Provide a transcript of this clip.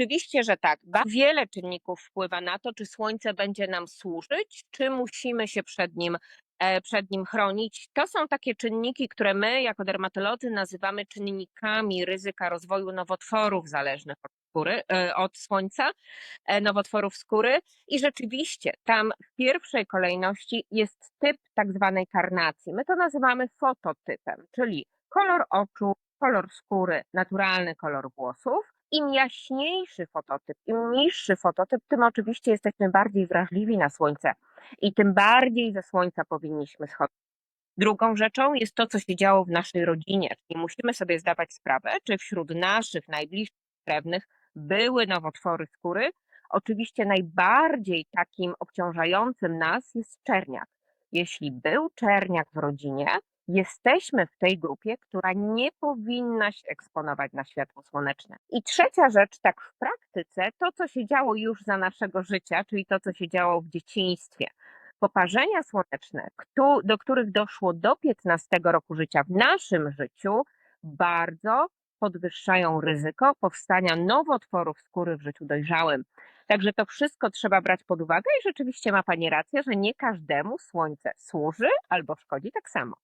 Oczywiście, że tak. Wiele czynników wpływa na to, czy słońce będzie nam służyć, czy musimy się przed nim, e, przed nim chronić. To są takie czynniki, które my jako dermatolodzy nazywamy czynnikami ryzyka rozwoju nowotworów zależnych od skóry, e, od słońca, e, nowotworów skóry. I rzeczywiście tam w pierwszej kolejności jest typ tak zwanej karnacji. My to nazywamy fototypem, czyli kolor oczu, kolor skóry, naturalny kolor włosów. Im jaśniejszy fototyp, im niższy fototyp, tym oczywiście jesteśmy bardziej wrażliwi na słońce i tym bardziej ze słońca powinniśmy schodzić. Drugą rzeczą jest to, co się działo w naszej rodzinie, czyli musimy sobie zdawać sprawę, czy wśród naszych najbliższych krewnych były nowotwory skóry. Oczywiście najbardziej takim obciążającym nas jest czerniak. Jeśli był czerniak w rodzinie, jesteśmy w tej grupie, która nie powinna się eksponować na światło słoneczne. I trzecia rzecz, tak w praktyce, to co się działo już za naszego życia, czyli to co się działo w dzieciństwie. Poparzenia słoneczne, do których doszło do 15 roku życia w naszym życiu, bardzo podwyższają ryzyko powstania nowotworów skóry w życiu dojrzałym. Także to wszystko trzeba brać pod uwagę i rzeczywiście ma Pani rację, że nie każdemu słońce służy albo szkodzi tak samo.